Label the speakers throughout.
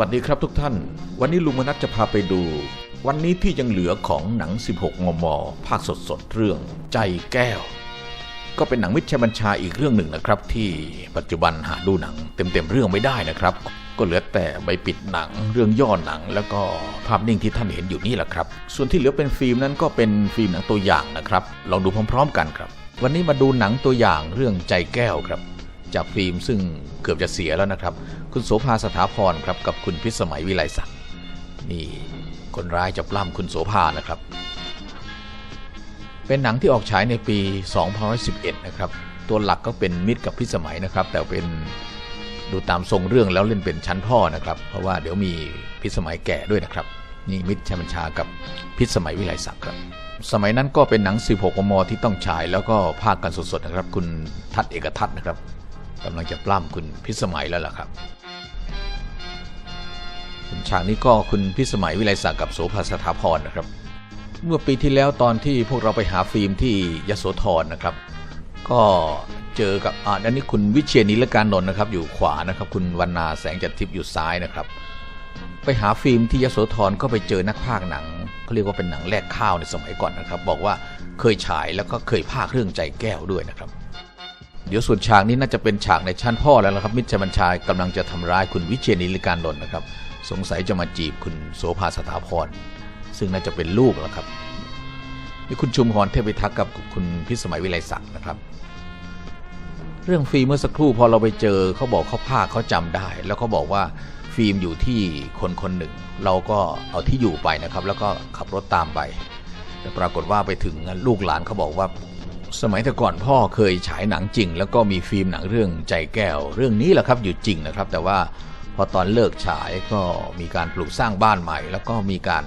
Speaker 1: วัสดีครับทุกท่าน วันนี้ลุงมนัสจะพาไปดู วันนี้ที่ยังเหลือของหนัง 16 มม ภาคสดๆเรื่องใจแก้ว ก็เป็นหนังมิตรชัยบัญชาอีกเรื่องหนึ่งนะครับ ที่ปัจจุบันหาดูหนังเต็มๆเรื่องไม่ได้นะครับ ก็เหลือแต่ใบปิดหนังเรื่องย่อหนัง แล้วก็ภาพนิ่งที่ท่านเห็นอยู่นี่แหละครับ ส่วนที่เหลือเป็นฟิล์มนั้นก็เป็นฟิล์มหนังตัวอย่างนะครับลองดูพร้อม ๆ กันครับ วันนี้มาดูหนังตัวอย่างเรื่องใจแก้วครับ จากฟิล์มซึ่งเกือบจะเสียแล้วนะครับ คุณโสภาสถาพรครับกับคุณพิสมัยวิไลศักดิ์นี่คนร้ายจะปล้ำคุณโสภานะครับ เป็นหนังที่ออกฉายในปี 2011 นะครับ ตัวหลักก็เป็นมิตรกับพิสมัยนะครับ แต่เป็นดูตามทรงเรื่องแล้วเล่นเป็นชั้นพ่อนะครับ เพราะว่าเดี๋ยวมีพิสมัยแก่ด้วยนะครับ นี่มิตรชัยบัญชากับพิสมัยวิไลศักดิ์ครับ สมัยนั้นก็เป็นหนัง 16 มมที่ต้องฉายแล้วก็พากย์กันสดๆนะครับ คุณทัศเอกทัศนะครับ กำลังจะปล้ำคุณพิสมัยแล้วล่ะครับฉากนี้ก็คุณพิสมัยวิไลศักดิ์กับโสภาสถาพรนะครับ เมื่อปีที่แล้วตอนที่พวกเราไปหาฟิล์มที่ยโสธรนะครับ ก็เจอกับอ่าอันนี้คุณวิเชียรนิลการนนท์นะครับ อยู่ขวานะครับ คุณวรรณาแสงจันทิพย์อยู่ซ้ายนะครับ ไปหาฟิล์มที่ยโสธรก็ไปเจอนักพากย์หนังเขาเรียกว่าเป็นหนังแลกข้าวในสมัยก่อนนะครับ บอกว่าเคยฉายแล้วก็เคยพากย์เรื่องใจแก้วด้วยนะครับ เดี๋ยวส่วนฉากนี้น่าจะเป็นฉากในชั้นพ่อแล้วนะครับ มิตรชัยบัญชากำลังจะทำร้ายคุณวิเชียนิลการนนนะครับ สงสัยจะมาจีบคุณโสภาสถาพร ซึ่งน่าจะเป็นลูกแล้วครับนี่คุณชุมพรเทพิทักษ์กับคุณพิสมัยวิไลศักดิ์นะครับ เรื่องฟิล์มเมื่อสักครู่พอเราไปเจอเขาบอกเขาภาคเขาจำได้ แล้วเขาบอกว่าฟิล์มอยู่ที่คนคนหนึ่ง เราก็เอาที่อยู่ไปนะครับ แล้วก็ขับรถตามไปแต่ปรากฏว่าไปถึงลูกหลานเขาบอกว่า สมัยแต่ก่อนพ่อเคยฉายหนังจริง แล้วก็มีฟิล์มหนังเรื่องใจแก้ว เรื่องนี้แหละครับอยู่จริงนะครับ แต่ว่าพอตอนเลิกฉายก็มีการปลูกสร้างบ้านใหม่ แล้วก็มีการ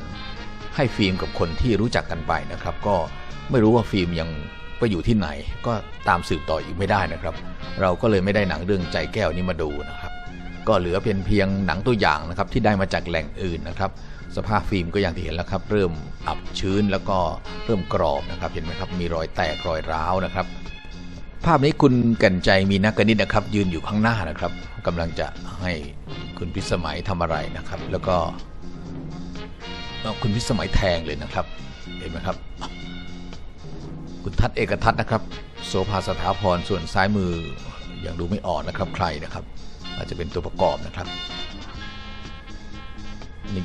Speaker 1: ให้ฟิล์มกับคนที่รู้จักกันไปนะครับ ก็ไม่รู้ว่าฟิล์มยังไปอยู่ที่ไหน ก็ตามสืบต่ออีกไม่ได้นะครับ เราก็เลยไม่ได้หนังเรื่องใจแก้วนี้มาดูนะครับ ก็เหลือเพียงเพียงหนังตัวอย่างนะครับที่ได้มาจากแหล่งอื่นนะครับ สภาพฟิล์มก็อย่างที่เห็นแล้วครับ เริ่มอับชื้นแล้วก็เริ่มกรอบนะครับเห็นไหมครับมีรอยแตกรอยร้าวนะครับ ภาพนี้คุณก่นใจมีนักกนิษฐ์นะครับ ยืนอยู่ข้างหน้านะครับกำลังจะให้คุณพิสมัยทำอะไรนะครับ แล้วก็คุณพิสมัยแทงเลยนะครับ เห็นไหมครับ คุณทัศเอกทัศนะครับ โสภาสถาพรส่วนซ้ายมืออยังดูไม่ออกนะครับใครนะครับ อาจจะเป็นตัวประกอบนะครับ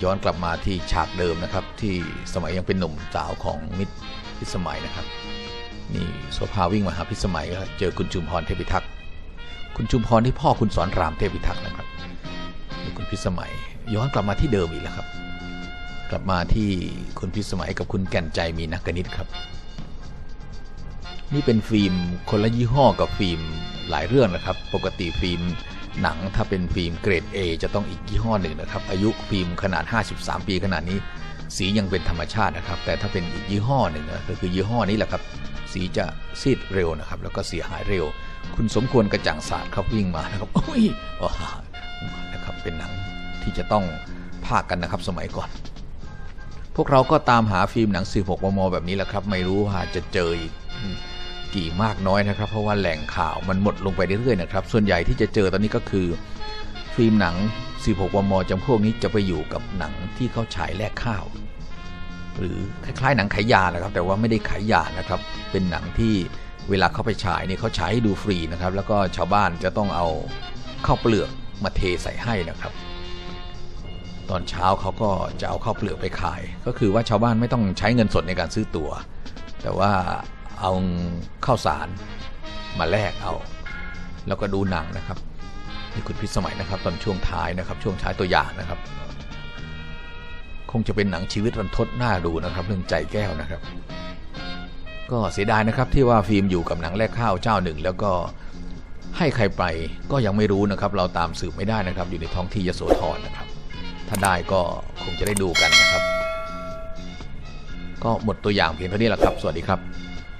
Speaker 1: ย้อนกลับมาที่ฉากเดิมนะครับ ที่สมัยยังเป็นหนุ่มสาวของมิตรพิสมัยนะครับนี่โสภาวิ่งมาหาพิสมัยก็เจอคุณจุมพรเทพิทักษ์คุณจุมพรที่พ่อคุณสอนรามเทพิทักษ์นะครับนี่คุณพิสมัย ย้อนกลับมาที่เดิมอีกแล้วครับ กลับมาที่คุณพิสมัยกับคุณแก่นใจมีนักกนิษฐ์ครับ นี่เป็นฟิล์มคนละยี่ห้อกับฟิล์มหลายเรื่องนะครับ ปกติฟิล์ม หนังถ้าเป็นฟิล์มเกรด A จะต้องอีกยี่ห้อหนึ่งนะครับ อายุฟิล์มขนาด 53 ปีขนาดนี้ สียังเป็นธรรมชาตินะครับ แต่ถ้าเป็นอีกยี่ห้อหนึ่งนะก็คือยี่ห้อนี้แหละครับ สีจะซีดเร็วนะครับ แล้วก็เสียหายเร็ว คุณสมควรกระจ่างศาสตร์ครับวิ่งมานะครับโอ้ยอ๋อนะครับเป็นหนังที่จะต้องพากกันนะครับสมัยก่อน พวกเราก็ตามหาฟิล์มหนัง 16 มม แบบนี้แหละครับ ไม่รู้ว่าจะเจออีก กี่มากน้อยนะครับ เพราะว่าแหล่งข่าวมันหมดลงไปเรื่อยๆนะครับ ส่วนใหญ่ที่จะเจอตอนนี้ก็คือ ฟิล์มหนัง 16มมจำพวกนี้จะไปอยู่กับหนังที่เขาฉายแลกข้าว หรือคล้ายๆหนังขายยาแหละครับ แต่ว่าไม่ได้ขายยานะครับ เป็นหนังที่เวลาเขาไปฉายเนี่ยเขาฉายให้ดูฟรีนะครับ แล้วก็ชาวบ้านจะต้องเอาข้าวเปลือกมาเทใส่ให้นะครับ ตอนเช้าเขาก็จะเอาข้าวเปลือกไปขาย ก็คือว่าชาวบ้านไม่ต้องใช้เงินสดในการซื้อตัว๋วแต่ว่า เอาข้าวสารมาแลกเอา แล้วก็ดูหนังนะครับนี่คุณพิสมัยนะครับ ตอนช่วงท้ายนะครับ ช่วงท้ายตัวอย่างนะครับ คงจะเป็นหนังชีวิตรันทดน่าดูนะครับ เรื่องใจแก้วนะครับ ก็เสียดายนะครับที่ว่าฟิล์มอยู่กับหนังแลกข้าวเจ้าหนึ่ง แล้วก็ให้ใครไปก็ยังไม่รู้นะครับ เราตามสืบไม่ได้นะครับ อยู่ในท้องที่ยโสธรนะครับ ถ้าได้ก็คงจะได้ดูกันนะครับ ก็หมดตัวอย่างเพียงเท่านี้แหละครับ สวัสดีครับ